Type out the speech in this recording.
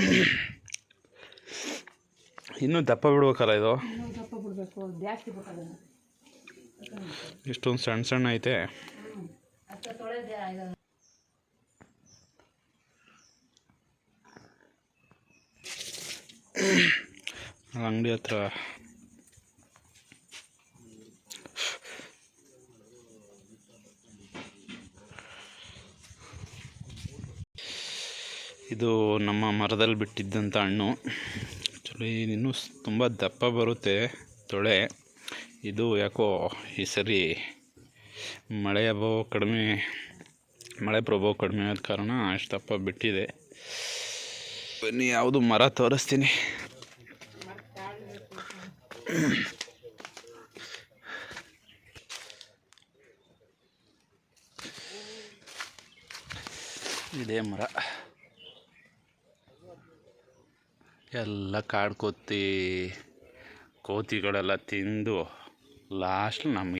ಇನ್ನೂ ದಪ್ಪ ಬಿಡ್ಬೇಕಲ್ಲ ಇದು? ಇನ್ನೂ ದಪ್ಪ ಬಿಡಬೇಕು ಜಾಸ್ತಿ ಬೇಕಾದನ್ನು ಇಷ್ಟೊಂದು ಸಣ್ಣ ಸಣ್ಣ ಐತೆ. ಅಂಗಡಿ ಹತ್ರ ಇದು ನಮ್ಮ ಮರದಲ್ಲಿ ಬಿಟ್ಟಿದ್ದಂಥ ಹಣ್ಣು. ಆ್ಯಕ್ಚುಲಿ ಇನ್ನೂ ತುಂಬ ದಪ್ಪ ಬರುತ್ತೆ ತೊಳೆ. ಇದು ಯಾಕೋ ಈ ಸರಿ ಮಳೆ ಅಭಾವ ಕಡಿಮೆ, ಮಳೆ ಪ್ರಭಾವ ಕಡಿಮೆ ಆದ ಕಾರಣ ಅಷ್ಟು ದಪ್ಪ ಬಿಟ್ಟಿದೆ. ಬನ್ನಿ, ಯಾವುದು ಮರ ತೋರಿಸ್ತೀನಿ. ಇದೇ ಮರ. ಎಲ್ಲ ಕಾಡು ಕೋತಿ ಕೋತಿಗಳೆಲ್ಲ ತಿಂದು ಲಾಸ್ಟ್ ನಮಗೆ